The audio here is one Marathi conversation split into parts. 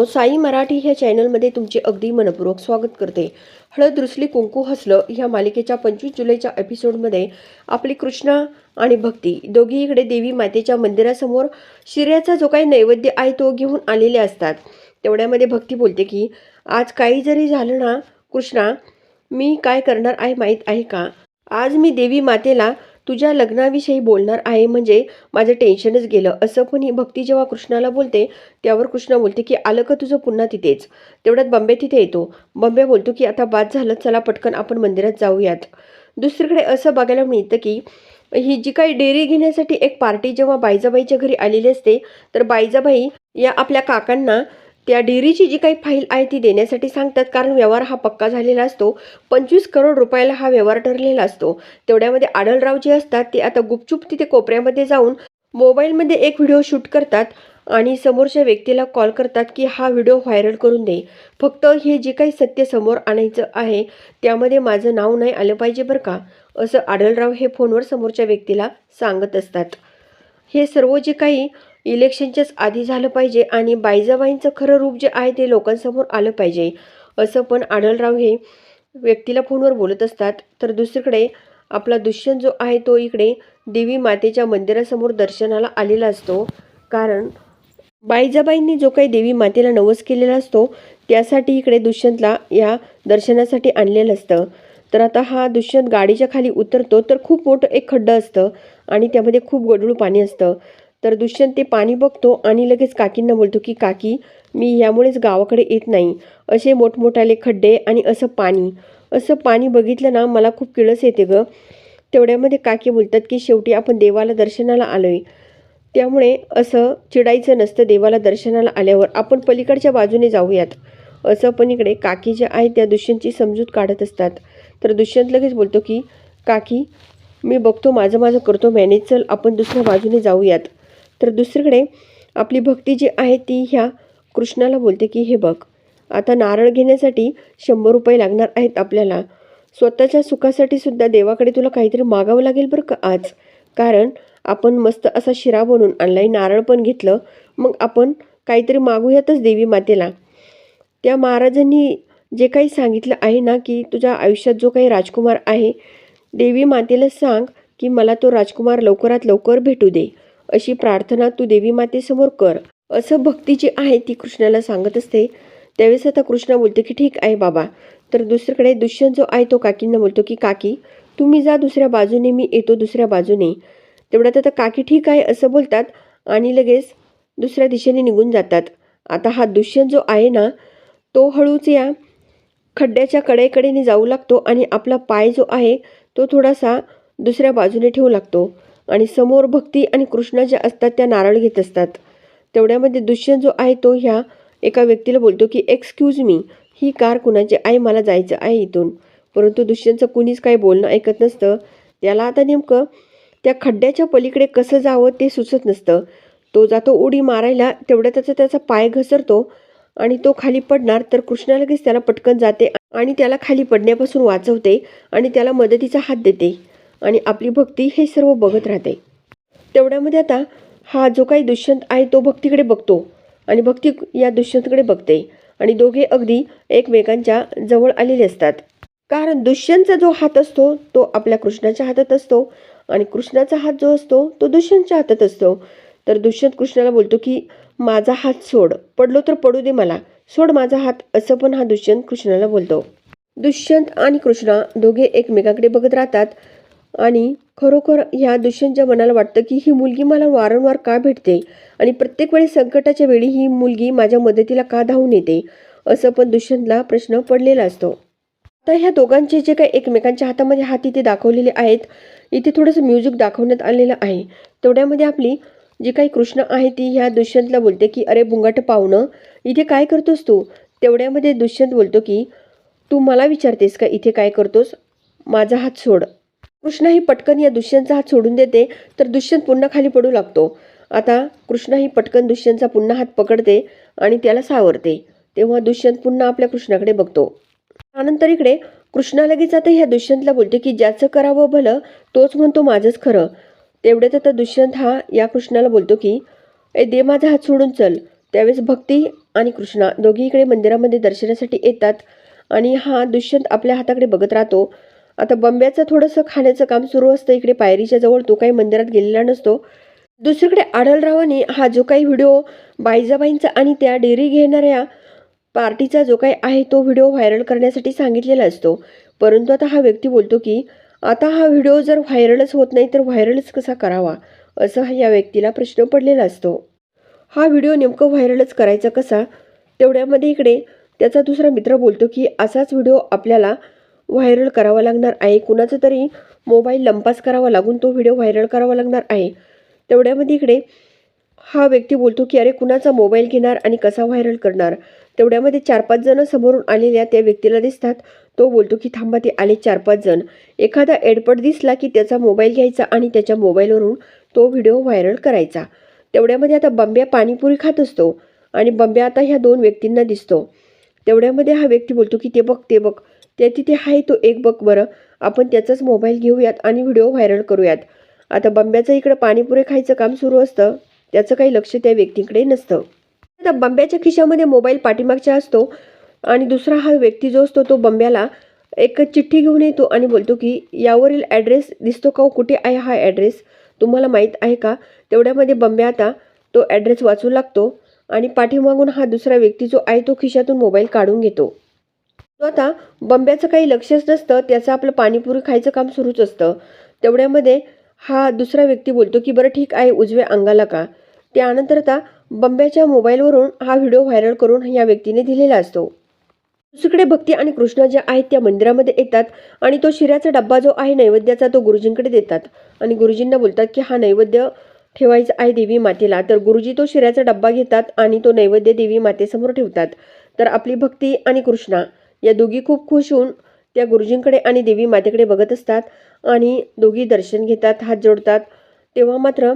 मित्रांनो साई मराठी ह्या चॅनलमध्ये तुमचे अगदी मनपूर्वक स्वागत करते. हळद रुसली कुंकू हसलं ह्या मालिकेच्या पंचवीस जुलैच्या एपिसोडमध्ये आपली कृष्णा आणि भक्ती दोघी इकडे देवी मातेच्या मंदिरासमोर शिर्याचा जो काही नैवेद्य आहे तो घेऊन आलेले असतात. तेवढ्यामध्ये भक्ती बोलते की आज काही जरी झालं ना कृष्णा मी काय करणार आहे माहीत आहे का? आज मी देवी मातेला तुझ्या लग्नाविषयी बोलणार आहे म्हणजे माझं टेन्शनच गेलं. असं पण ही भक्ती जेव्हा कृष्णाला बोलते त्यावर कृष्ण बोलते की आलं का तुझं पुन्हा तिथेच? तेवढ्यात बंबे तिथे येतो. बंबे बोलतो की आता बाद झालं चला पटकन आपण मंदिरात जाऊयात. दुसरीकडे असं बघायला मिळतं की ही जी काही डेअरी घेण्यासाठी एक पार्टी जेव्हा बायजाबाईच्या घरी आलेली असते तर बायजाबाई या आपल्या काकांना त्या डेअरीची जी काही फाईल आहे ती देण्यासाठी सांगतात कारण व्यवहार हा पक्का झालेला असतो. पंचवीस करोड रुपयाला हा व्यवहार ठरलेला असतो. तेवढ्यामध्ये आढळराव जे असतात ते आता गुपचूप तिथे कोपऱ्यामध्ये जाऊन मोबाईलमध्ये एक व्हिडिओ शूट करतात आणि समोरच्या व्यक्तीला कॉल करतात की हा व्हिडिओ व्हायरल करून दे. फक्त हे जे काही सत्य समोर आणायचं आहे त्यामध्ये माझं नाव नाही आलं पाहिजे बरं का? असं आढळराव हे फोनवर समोरच्या व्यक्तीला सांगत असतात. हे सर्व जे काही इलेक्शनच्याच आधी झालं पाहिजे आणि बायजाबाईंचं खरं रूप जे आहे ते लोकांसमोर आलं पाहिजे. असं पण आढळराव हे व्यक्तीला फोनवर बोलत असतात. तर दुसरीकडे आपला दुष्यंत जो आहे तो इकडे देवी मातेच्या मंदिरासमोर दर्शनाला आलेला असतो. कारण बाईजाबाईंनी जो काही देवी मातेला नवस केलेला असतो त्यासाठी इकडे दुष्यंतला या दर्शनासाठी आणलेलं असतं. तर आता हा दुष्यंत गाडीच्या खाली उतरतो तर खूप मोठं एक खड्डं असतं आणि त्यामध्ये खूप गडूळ पाणी असतं. तर दुष्यंत ते पाणी बघतो आणि लगेच काकींना बोलतो की काकी मी यामुळेच गावाकडे येत नाही. असे मोठमोठाले खड्डे आणि असं पाणी. असं पाणी बघितलं ना मला खूप किळस येते गं. तेवढ्यामध्ये काकी बोलतात की शेवटी आपण देवाला दर्शनाला आलो आहे त्यामुळे असं चिडायचं नसतं देवाला दर्शनाला आल्यावर. आपण पलीकडच्या बाजूने जाऊयात. असं पण इकडे काकी जे आहेत त्या दुष्यंतची समजूत काढत असतात. तर दुष्यंत लगेच बोलतो की काकी मी बघतो माझं माझं करतो मॅनेज. चल आपण दुसऱ्या बाजूने जाऊयात. तर दुसरीकडे आपली भक्ती जी आहे ती ह्या कृष्णाला बोलते की हे बघ आता नारळ घेण्यासाठी शंभर रुपये लागणार आहेत आपल्याला. स्वतःच्या सुखासाठी सुद्धा देवाकडे तुला काहीतरी मागावं लागेल बरं का आज? कारण आपण मस्त असा शिरा बनवून आणलाय नारळ पण घेतलं मग आपण काहीतरी मागूयातच देवी मातेला. त्या महाराजांनी जे काही सांगितलं आहे ना की तुझ्या आयुष्यात जो काही राजकुमार आहे देवी मातेला सांग की मला तो राजकुमार लवकरात लवकर भेटू दे. अशी प्रार्थना तू देवी मातेसमोर कर असं भक्ती जी आहे ती कृष्णाला सांगत असते. त्यावेळेस आता कृष्णा बोलते की ठीक आहे बाबा. तर दुसरीकडे दुष्यंत जो आहे तो काकींना बोलतो की काकी तुम्ही जा दुसऱ्या बाजूने मी येतो दुसऱ्या बाजूने. तेवढ्यात आता काकी ठीक आहे असं बोलतात आणि लगेच दुसऱ्या दिशेने निघून जातात. आता हा दुष्यंत जो आहे ना तो हळूच या खड्ड्याच्या कडेकडेने जाऊ लागतो आणि आपला पाय जो आहे तो थोडासा दुसऱ्या बाजूने ठेवू लागतो. आणि समोर भक्ती आणि कृष्णा ज्या असतात त्या नारळ घेत असतात. तेवढ्यामध्ये दुष्यंत जो आहे तो ह्या एका व्यक्तीला बोलतो की एक्सक्यूज मी ही कार कुणाची आहे? मला जायचं आहे इथून. परंतु दुष्यंतचं कुणीच काही बोलणं ऐकत नसतं. त्याला आता नेमकं त्या खड्ड्याच्या पलीकडे कसं जावं ते सुचत नसतं. तो जातो उडी मारायला तेवढ्या त्याचा त्याचा पाय घसरतो आणि तो खाली पडणार तर कृष्णा लगेच त्याला पटकन जाते आणि त्याला खाली पडण्यापासून वाचवते आणि त्याला मदतीचा हात देते. आणि आपली भक्ती हे सर्व बघत राहते. तेवढ्यामध्ये आता हा जो काही दुष्यंत आहे तो भक्तीकडे बघतो आणि भक्ती या दुष्यंतकडे बघते आणि दोघे अगदी एकमेकांच्या जवळ आलेले असतात. कारण दुष्यंतचा जो हात असतो तो आपल्या कृष्णाच्या हातात असतो आणि कृष्णाचा हात जो असतो तो दुष्यंतच्या हातात असतो. तर दुष्यंत कृष्णाला बोलतो की माझा हात सोड. पडलो तर पडू दे मला. सोड माझा हात असं पण हा दुष्यंत कृष्णाला बोलतो. दुष्यंत आणि कृष्णा दोघे एकमेकाकडे बघत राहतात आणि खरोखर ह्या दुष्यंतच्या मनाला वाटतं की ही मुलगी मला वारंवार का भेटते? आणि प्रत्येक वेळी संकटाच्या वेळी ही मुलगी माझ्या मदतीला का धावून येते? असं पण दुष्यंतला प्रश्न पडलेला असतो. आता ह्या दोघांचे जे काही एकमेकांच्या हातामध्ये हात इथे दाखवलेले आहेत इथे थोडंसं म्युझिक दाखवण्यात आलेलं आहे. तेवढ्यामध्ये आपली जी काही कृष्ण आहे ती ह्या दुष्यंतला बोलते की अरे बुंगाट पाहुणं इथे काय करतोस तू? तेवढ्यामध्ये दुष्यंत बोलतो की तू मला विचारतेस का इथे काय करतोस? माझा हात सोड. कृष्णा ही पटकन या दुष्यंतचा हात सोडून देते तर दुष्यंत पुन्हा खाली पडू लागतो. आता कृष्णा ही पटकन दुष्यंतचा पुन्हा हात पकडते आणि त्याला सावरते. तेव्हा दुष्यंत पुन्हा आपल्या कृष्णाकडे बघतो. त्यानंतर इकडे कृष्णा लगेच आता ह्या दुष्यंतला बोलते की ज्याचं करावं भलं तोच म्हणतो माझंच खरं. तेवढ्यात आता दुष्यंत हा या कृष्णाला बोलतो की ए दे माझा हात सोडून चल. त्यावेळेस भक्ती आणि कृष्णा दोघी इकडे मंदिरामध्ये दर्शनासाठी येतात आणि हा दुष्यंत आपल्या हाताकडे बघत राहतो. आता बंब्याचं थोडंसं खाण्याचं काम सुरू असतं. इकडे पायरीच्या जवळ तो काही मंदिरात गेलेला नसतो. दुसरीकडे आढळरावाने हा जो काही व्हिडिओ बाईजाबाईंचा आणि त्या डेअरी घेणाऱ्या पार्टीचा जो काही आहे तो व्हिडिओ व्हायरल करण्यासाठी सांगितलेला असतो. परंतु आता हा व्यक्ती बोलतो की आता हा व्हिडिओ जर व्हायरलच होत नाही तर व्हायरलच कसा करावा? असं हा या व्यक्तीला प्रश्न पडलेला असतो. हा व्हिडिओ नेमकं व्हायरलच करायचा कसा? तेवढ्यामध्ये इकडे त्याचा दुसरा मित्र बोलतो की असाच व्हिडिओ आपल्याला व्हायरल करावा लागणार आहे. कुणाचा तरी मोबाईल लंपास करावा लागून तो व्हिडिओ व्हायरल करावा लागणार आहे. तेवढ्यामध्ये इकडे हा व्यक्ती बोलतो की अरे कुणाचा मोबाईल घेणार आणि कसा व्हायरल करणार? तेवढ्यामध्ये चार पाच जणं समोरून आलेल्या त्या व्यक्तीला दिसतात. तो बोलतो की थांबा ते आले चार पाच जण. एखादा एडपट दिसला की त्याचा मोबाईल घ्यायचा आणि त्याच्या मोबाईलवरून तो व्हिडिओ व्हायरल करायचा. तेवढ्यामध्ये आता बंब्या पाणीपुरी खात असतो आणि बंब्या आता ह्या दोन व्यक्तींना दिसतो. तेवढ्यामध्ये हा व्यक्ती बोलतो की ते बघ ते बघ. त्या तिथे आहे तो एक बघ बरं. आपण त्याचाच मोबाईल घेऊयात आणि व्हिडिओ व्हायरल करूयात. आता बंब्याचं इकडं पाणीपुरे खायचं काम सुरू असतं. त्याचं काही लक्ष त्या व्यक्तीकडे नसतं. आता बंब्याच्या खिशामध्ये मोबाईल पाठीमागचा असतो आणि दुसरा हा व्यक्ती जो असतो तो बंब्याला एक चिठ्ठी घेऊन येतो आणि बोलतो की यावरील ॲड्रेस दिसतो का हो? कुठे आहे हा ॲड्रेस तुम्हाला माहीत आहे का? तेवढ्यामध्ये बंब्या आता तो ॲड्रेस वाचू लागतो आणि पाठीमागून हा दुसरा व्यक्ती जो आहे तो खिशातून मोबाईल काढून घेतो. तो आता बंब्याचं काही लक्षच नसतं त्याचं आपलं पाणीपुरी खायचं काम सुरूच असतं. तेवढ्यामध्ये हा दुसरा व्यक्ती बोलतो की बरं ठीक आहे उजव्या अंगाला का? त्यानंतर आता बंब्याच्या मोबाईलवरून हा व्हिडिओ व्हायरल करून या व्यक्तीने दिलेला असतो. दुसरीकडे भक्ती आणि कृष्णा ज्या आहेत त्या मंदिरामध्ये येतात आणि तो शिऱ्याचा डब्बा जो आहे नैवेद्याचा तो गुरुजींकडे देतात. आणि गुरुजींना बोलतात की हा नैवेद्य ठेवायचा आहे देवी मातेला. तर गुरुजी तो शिऱ्याचा डब्बा घेतात आणि तो नैवेद्य देवी मातेसमोर ठेवतात. तर आपली भक्ती आणि कृष्णा या दोघी खूप खुश होऊन त्या गुरुजींकडे आणि देवी मातेकडे बघत असतात आणि दोघी दर्शन घेतात हात जोडतात. तेव्हा मात्र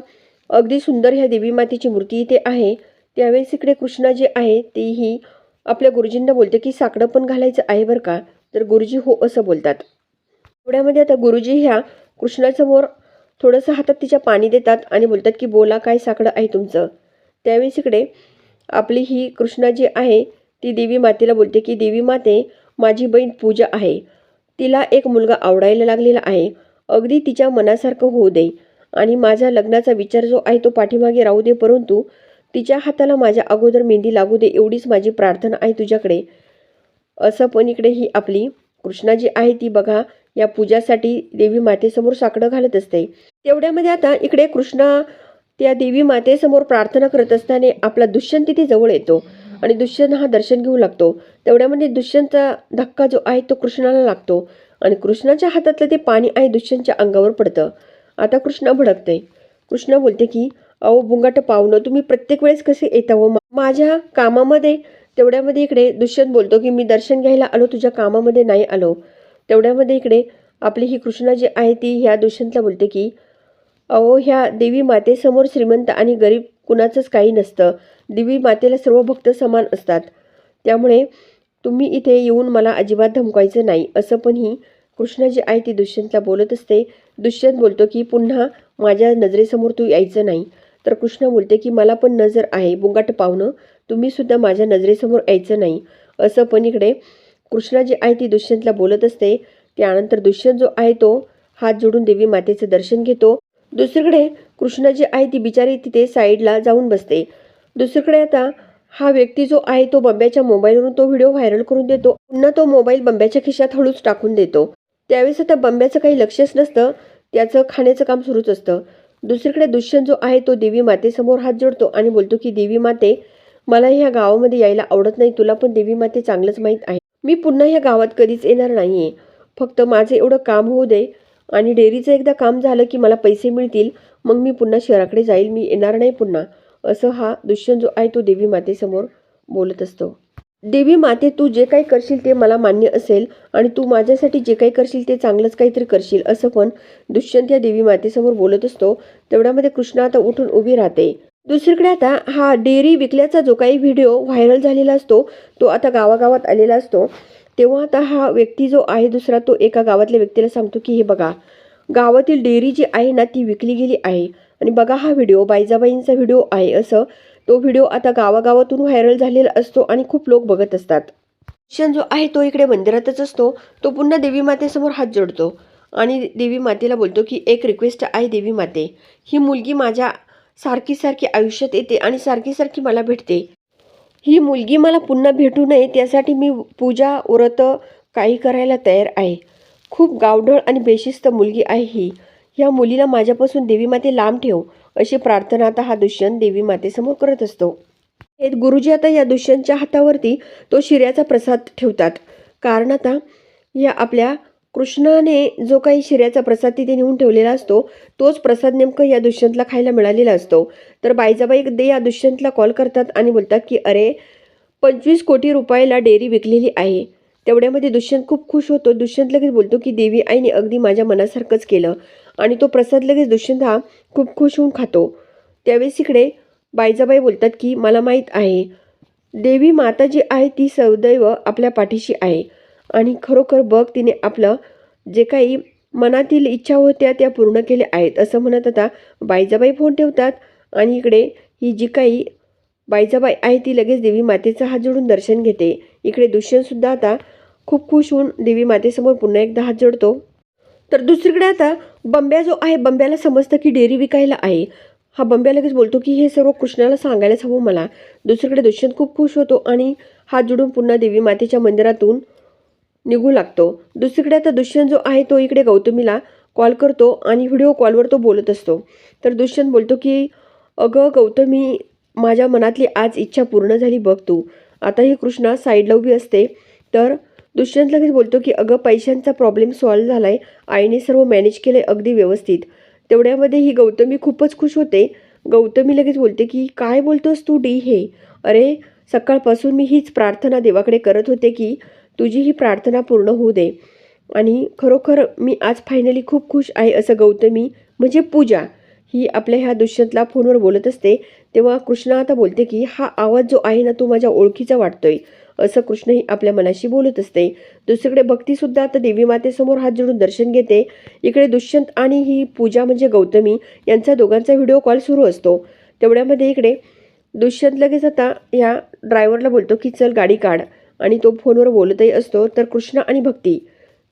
अगदी सुंदर ह्या देवी मातेची मूर्ती इथे आहे. त्यावेळेस इकडे कृष्णा जे आहे तेही आपल्या गुरुजींना बोलते की साकडं पण घालायचं आहे बरं का? तर गुरुजी हो असं बोलतात. एवढ्यामध्ये आता गुरुजी ह्या कृष्णासमोर थोडंसं हातात तिच्या पाणी देतात आणि बोलतात की बोला काय साकडं आहे तुमचं? त्यावेळेस इकडे आपली ही कृष्णा जी आहे ती देवी मातेला बोलते की देवी माते माझी बहीण पूजा आहे. तिला एक मुलगा आवडायला लागलेला आहे. अगदी तिच्या मनासारखं होऊ दे. आणि माझ्या लग्नाचा विचार जो आहे तो पाठीमागे राहू दे परंतु तिच्या हाताला माझ्या अगोदर मेहंदी लागू दे एवढीच माझी प्रार्थना आहे तुझ्याकडे. असं पण इकडे ही आपली कृष्णा जी आहे ती बघा या पूजासाठी देवी मातेसमोर साकडं घालत असते. तेवढ्यामध्ये आता इकडे कृष्णा त्या देवी मातेसमोर प्रार्थना करत असताना आपला दुष्यंत तिथे जवळ येतो. आणि दुष्यंत हा दर्शन घेऊ लागतो. तेवढ्यामध्ये दुष्यंतचा धक्का जो आहे तो कृष्णाला लागतो. आणि कृष्णाच्या हातातलं ते पाणी आहे दुष्यंतच्या अंगावर पडतं. आता कृष्ण भडकते कृष्ण बोलते की अहो बुंगाट पाहुणं तुम्ही प्रत्येक वेळेस कसे येता हो? माझ्या कामामध्ये तेवढ्यामध्ये इकडे दुष्यंत बोलतो की मी दर्शन घ्यायला आलो तुझ्या कामामध्ये नाही आलो तेवढ्यामध्ये इकडे आपली ही कृष्णा जी आहे ती ह्या दुष्यंतला बोलते की अहो ह्या देवी मातेसमोर श्रीमंत आणि गरीब कुणाचंच काही नसतं. देवी मातेला सर्व भक्त समान असतात. त्यामुळे तुम्ही इथे येऊन मला अजिबात धमकायचं नाही असं पण ही कृष्णा जी आहे ती दुष्यंतला बोलत असते. दुष्यंत बोलतो की पुन्हा माझ्या नजरेसमोर तू यायचं नाही. तर कृष्ण बोलते की मला पण नजर आहे बुंगाट पाहुणं तुम्हीसुद्धा माझ्या नजरेसमोर यायचं नाही. असं पण इकडे कृष्णा जी आहे ती दुष्यंतला बोलत असते. त्यानंतर दुष्यंत जो आहे तो हात जोडून देवी मातेचं दर्शन घेतो. दुसरीकडे कृष्ण जी आहे ती बिचारी तिथे साईडला जाऊन बसते. दुसरीकडे आता हा व्यक्ती जो आहे तो बंब्याच्या मोबाईलवरून तो व्हिडिओ व्हायरल करून देतो. पुन्हा तो मोबाईल बंब्याच्या खिशात हळूच टाकून देतो. त्यावेळेस आता बंब्याचं काही लक्षच नसतं. त्याचं खाण्याचं काम सुरूच असतं. दुसरीकडे दुष्यंत जो आहे तो देवी मातेसमोर हात जोडतो आणि बोलतो की देवी माते मला ह्या गावामध्ये यायला आवडत नाही. तुला पण देवी माते चांगलंच माहीत आहे. मी पुन्हा ह्या गावात कधीच येणार नाही आहे फक्त माझं एवढं काम होऊ दे आणि डेअरीचं एकदा काम झालं की मला पैसे मिळतील. मग मी पुन्हा शहराकडे जाईल. मी येणार नाही पुन्हा. असं हा दुष्यंत जो आहे तो देवी मातेसमोर बोलत असतो. देवी माते तू जे काही करशील ते मला मान्य असेल आणि तू माझ्यासाठी जे काही करशील ते चांगलंच काहीतरी करशील असं पण दुष्यंत या देवी मातेसमोर बोलत असतो. तेवढ्यामध्ये कृष्णा आता उठून उभी राहते. दुसरीकडे आता हा डेअरी विकल्याचा जो काही व्हिडिओ व्हायरल झालेला असतो तो आता गावागावात आलेला असतो. तेव्हा आता हा व्यक्ती जो आहे दुसरा तो एका गावातल्या व्यक्तीला सांगतो की हे बघा गावातील डेअरी जी आहे ना ती विकली गेली आहे. आणि बघा हा व्हिडिओ बायजाबाईंचा व्हिडिओ आहे असं. तो व्हिडिओ आता गावागावातून व्हायरल झालेला असतो आणि खूप लोक बघत असतात. क्षण जो आहे तो इकडे मंदिरातच असतो. तो पुन्हा देवी मातेसमोर हात जोडतो. आणि देवी मातेला बोलतो की एक रिक्वेस्ट आहे देवी माते. ही मुलगी माझ्या सारखी सारखी आयुष्यात येते आणि सारखी सारखी मला भेटते. ही मुलगी मला पुन्हा भेटू नये त्यासाठी मी पूजा व्रत काही करायला तयार आहे. खूप गावढळ आणि बेशिस्त मुलगी आहे ही. ह्या मुलीला माझ्यापासून देवी माते लांब ठेव अशी प्रार्थना आता हा दुष्यंत देवी मातेसमोर करत असतो. हे गुरुजी आता या दुष्यंतच्या हातावरती तो शिऱ्याचा प्रसाद ठेवतात. कारण आता या आपल्या कृष्णाने जो काही शिऱ्याचा प्रसाद तिथे नेऊन ठेवलेला असतो तोच प्रसाद नेमकं या दुष्यंतला खायला मिळालेला असतो. तर बाईजाबाई दे या दुष्यंतला कॉल करतात आणि बोलतात की अरे पंचवीस कोटी रुपयाला डेअरी विकलेली आहे. तेवढ्यामध्ये दुष्यंत खूप खुश होतो. दुष्यंत लगेच बोलतो की देवी आईने अगदी माझ्या मनासारखंच केलं. आणि तो प्रसाद लगेच दुष्यंत हा खूप खुश होऊन खातो. त्यावेळेस इकडे बायजाबाई बोलतात की मला माहीत आहे. देवी माता जी आहे ती सदैव आपल्या पाठीशी आहे. आणि खरोखर बघ तिने आपलं जे काही मनातील इच्छा होत्या त्या पूर्ण केल्या आहेत. असं म्हणत आता बाईजाबाई फोन ठेवतात. आणि इकडे ही जी काही बाईजाबाई आहे ती लगेच देवी मातेचा हात जोडून दर्शन घेते. इकडे दुष्यंतसुद्धा आता खूप खुश होऊन देवी मातेसमोर पुन्हा एकदा हात जोडतो. तर दुसरीकडे आता बंब्या जो आहे बंब्याला समजतं की डेअरी विकायला आहे. हा बंब्या लगेच बोलतो की हे सर्व कृष्णाला सांगायलाच हवं मला. दुसरीकडे दुष्यंत खूप खुश होतो आणि हात जोडून पुन्हा देवी मातेच्या मंदिरातून निघू लागतो. दुसरीकडे आता दुष्यंत जो आहे तो इकडे गौतमीला कॉल करतो आणि व्हिडिओ कॉलवर तो बोलत असतो. तर दुष्यंत बोलतो की अगं गौतमी माझ्या मनातली आज इच्छा पूर्ण झाली बघ तू. आता ही कृष्णा साईडला उभी असते. तर दुष्यंत लगेच बोलतो की अगं पैशांचा प्रॉब्लेम सॉल्व्ह झाला आहे आईने सर्व मॅनेज केलं आहे अगदी व्यवस्थित. तेवढ्यामध्ये ही गौतमी खूपच खुश होते. गौतमी लगेच बोलते की काय बोलतोस तू डी हे? अरे सकाळपासून मी हीच प्रार्थना देवाकडे करत होते की तुझी ही प्रार्थना पूर्ण होऊ दे. आणि खरोखर मी आज फायनली खूप खुश आहे असं गौतमी म्हणजे पूजा ही आपल्या ह्या दुष्यंतला फोनवर बोलत असते. तेव्हा कृष्णा आता बोलते की हा आवाज जो आहे ना तो माझ्या ओळखीचा वाटतोय. असं कृष्ण ही आपल्या मनाशी बोलत असते. दुसरीकडे भक्तीसुद्धा आता देवी मातेसमोर हात जोडून दर्शन घेते. इकडे दुष्यंत आणि ही पूजा म्हणजे गौतमी यांचा दोघांचा व्हिडिओ कॉल सुरू असतो. तेवढ्यामध्ये इकडे दुष्यंत लगेच आता ह्या ड्रायव्हरला बोलतो की चल गाडी काढ. आणि तो फोनवर बोलतही असतो. तर कृष्ण आणि भक्ती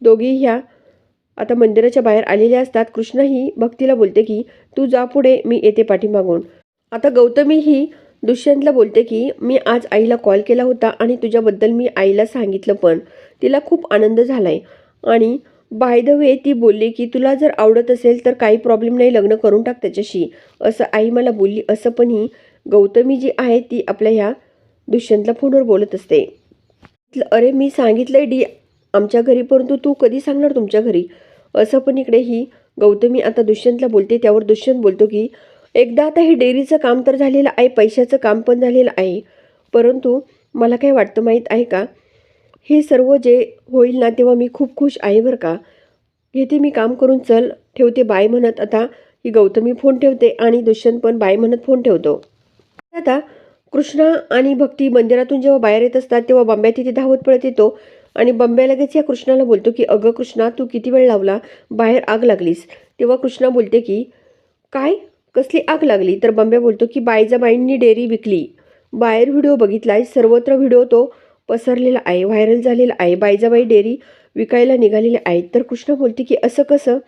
दोघी ह्या आता मंदिराच्या बाहेर आलेल्या असतात. कृष्ण ही भक्तीला बोलते की तू जा पुढे मी येते पाठीमागून. आता गौतमी ही दुष्यंतला बोलते की मी आज आईला कॉल केला होता आणि तुझ्याबद्दल मी आईला सांगितलं पण तिला खूप आनंद झालाय. आणि बाय द वे ती बोलली की तुला जर आवडत असेल तर काही प्रॉब्लेम नाही लग्न करून टाक त्याच्याशी. असं आई मला बोलली. असं पण ही गौतमी जी आहे ती आपल्या ह्या दुष्यंतला फोनवर बोलत असते. अरे मी सांगितलंय डी आमच्या घरी परंतु तू कधी सांगणार तुमच्या घरी? असं पण इकडे ही गौतमी आता दुष्यंतला बोलते. त्यावर दुष्यंत बोलतो की एकदा आता हे डेअरीचं काम तर झालेलं आहे पैशाचं काम पण झालेलं आहे. परंतु मला काय वाटतं माहीत आहे का? हे सर्व जे होईल ना तेव्हा मी खूप खुश आहे बरं का. घेते मी काम करून चल ठेवते बाय म्हणत आता ही गौतमी फोन ठेवते आणि दुष्यंत पण बाय म्हणत फोन ठेवतो. आता कृष्णा आणि भक्ती मंदिरातून जेव्हा बाहेर येत असतात तेव्हा बंब्या तिथे धावत पळत येतो आणि बंब्या लगेच या कृष्णाला बोलतो की अगं कृष्णा तू किती वेळ लावला? बाहेर आग लागलीस. तेव्हा कृष्णा बोलते की काय? कसली आग लागली? तर बंब्या बोलतो की बायजाबाईंनी डेअरी विकली. बाहेर व्हिडिओ बघितलाय. सर्वत्र व्हिडिओ तो पसरलेला आहे व्हायरल झालेला आहे. बाईजाबाई डेअरी विकायला निघालेल्या आहेत तर कृष्ण बोलते की असं कसं?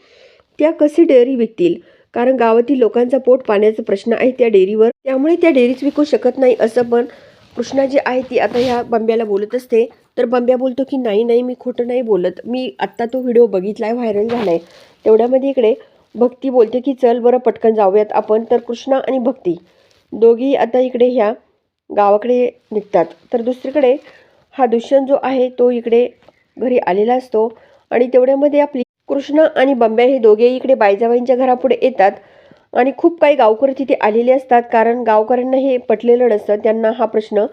त्या कशी डेअरी विकतील? कारण गावातील लोकांचा पोट पाण्याचा प्रश्न आहे त्या डेअरीवर. त्यामुळे त्या डेअरीच विकू शकत नाही असं पण कृष्णा जी आहे ती आता ह्या बंब्याला बोलत असते. तर बंब्या बोलतो की नाही नाही मी खोटं नाही बोलत. मी आत्ता तो व्हिडिओ बघितला आहे व्हायरल झाला आहे तेवढ्यामध्ये इकडे भक्ती बोलते की चल बरं पटकन जाऊयात आपण. तर कृष्णा आणि भक्ती दोघी आता इकडे ह्या गावाकडे निघतात. तर दुसरीकडे हा दुष्यंत जो आहे तो इकडे घरी आलेला असतो. आणि तेवढ्यामध्ये आपली कृष्ण आणि बंब्या हे दोघे इकडे बायजाबाईंच्या घरापुढे येतात. आणि खूप काही गावकरी तिथे आलेले असतात. कारण गावकऱ्यांना हे पटलेलं नसतं. त्यांना हा प्रश्न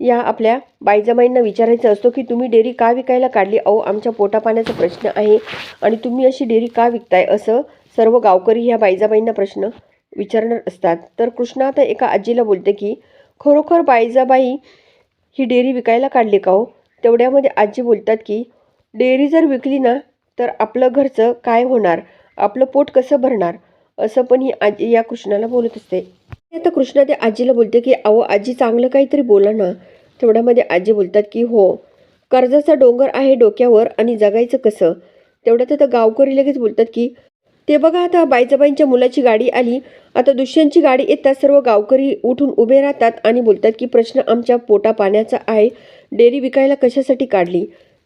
या आपल्या बायजाबाईंना विचारायचा असतो की तुम्ही डेअरी का विकायला काढली? अहो आमच्या पोटापाण्याचा प्रश्न आहे आणि तुम्ही अशी डेअरी का विकताय? असं सर्व गावकरी ह्या बाईजाबाईंना प्रश्न विचारणार असतात. तर कृष्णा आता एका आजीला बोलते की खरोखर बाईजाबाई ही डेअरी विकायला काढली का हो? तेवढ्यामध्ये आजी बोलतात की डेअरी जर विकली ना तर आपलं घरचं काय होणार? आपलं पोट कसं भरणार? असं पण ही आजी या कृष्णाला बोलत असते. आता कृष्णा ते आजीला बोलते की अहो आजी चांगलं काहीतरी बोला ना. तेवढ्यामध्ये आजी बोलतात की हो कर्जाचा डोंगर आहे डोक्यावर आणि जगायचं कसं? तेवढ्यात आता गावकरी लगेच बोलतात की ते बघा आता बाईजाबाईंच्या मुलाची गाडी आली. आता दुष्यंतची गाडी येतात सर्व गावकरी उठून उभे राहतात आणि बोलतात की प्रश्न आमच्या पोटा पाण्याचा आहे. डेअरी विकायला कशासाठी काढली?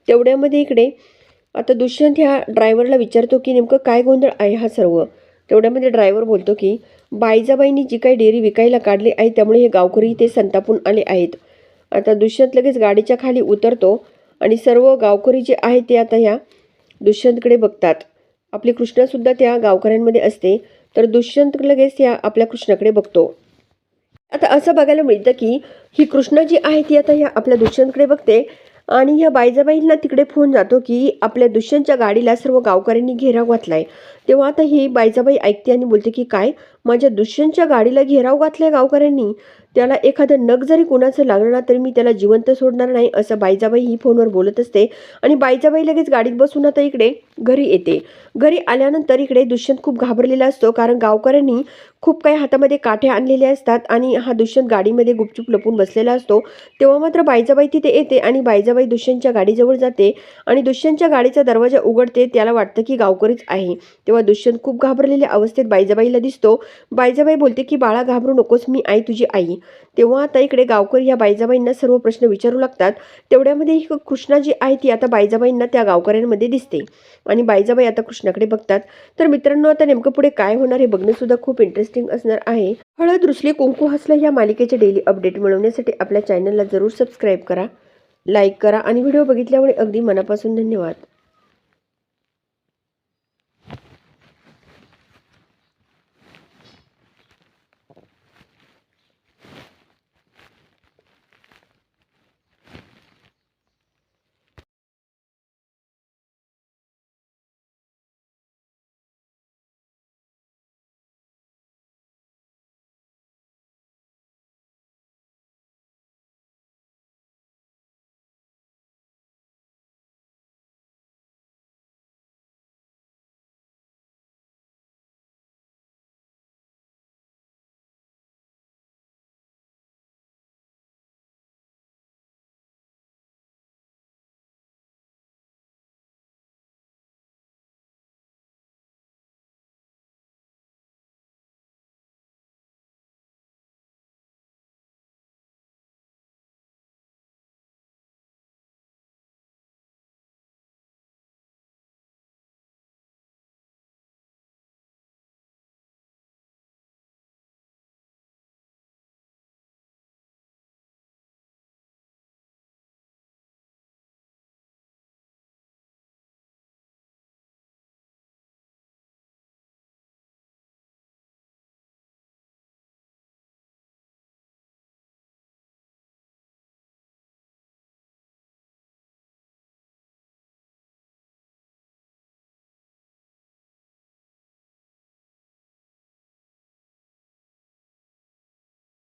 तेवढ्यामध्ये इकडे आता दुष्यंत ह्या ड्रायव्हरला विचारतो की नेमकं काय गोंधळ आहे हा सर्व? तेवढ्यामध्ये ड्रायव्हर बोलतो की बाईजाबाईंनी जी काही डेअरी विकायला काढली आहे त्यामुळे हे गावकरी ते संतापून आले आहेत. आता दुष्यंत लगेच गाडीच्या खाली उतरतो आणि सर्व गावकरी जे आहेत ते आता ह्या दुष्यंतकडे बघतात. आपली कृष्णासुद्धा त्या गावकऱ्यांमध्ये असते तर दुष्यंत लगेच या आपल्या कृष्णाकडे बघतो. आता असं बघायला मिळतं की ही कृष्णा जी आहे ती आता ह्या आपल्या दुष्यंतकडे बघते आणि ह्या बायजाबाईंना तिकडे फोन जातो की आपल्या दुष्यंतच्या गाडीला सर्व गावकऱ्यांनी घेराव घातलाय. तेव्हा आता ही बायजाबाई ऐकते आणि बोलते की काय? माझ्या दुष्यंतच्या गाडीला घेराव घातलाय गावकऱ्यांनी? त्याला एखादं नग जरी कोणाचं लागलं ना तरी मी त्याला जिवंत सोडणार नाही असं बायजाबाई ही फोनवर बोलत असते. आणि बायजाबाई लगेच गाडीत बसून आता इकडे घरी येते. घरी आल्यानंतर इकडे दुष्यंत खूप घाबरलेला असतो कारण गावकऱ्यांनी खूप काही हातामध्ये काठे आणलेले असतात आणि हा दुष्यंत गाडीमध्ये गुपचूप लपून बसलेला असतो. तेव्हा मात्र बायजाबाई तिथे येते आणि बायजाबाई दुष्यंतच्या गाडीजवळ जाते आणि दुष्यंतच्या गाडीचा दरवाजा उघडते त्याला वाटतं की गावकरीच आहे. तेव्हा दुष्यंत खूप घाबरलेल्या अवस्थेत बायजाबाईला दिसतो. बायजाबाई बोलते की बाळा घाबरू नकोस मी आई तुझी आई. तेव्हा आता इकडे गावकरी या बायजाबाईंना सर्व प्रश्न विचारू लागतात. तेवढ्यामध्ये कृष्णा जी आहे ती आता बायजाबाईंना त्या गावकऱ्यांमध्ये दिसते. आणि बायजाबाई आता कृष्णाकडे बघतात. तर मित्रांनो आता नेमकं पुढे काय होणार हे बघणं सुद्धा खूप इंटरेस्टिंग असणार आहे. हळद रुसले कुंकू हसला या मालिकेचे डेली अपडेट मिळवण्यासाठी आपल्या चॅनलला जरूर सबस्क्राईब करा लाईक करा आणि व्हिडिओ बघितल्यामुळे अगदी मनापासून धन्यवाद.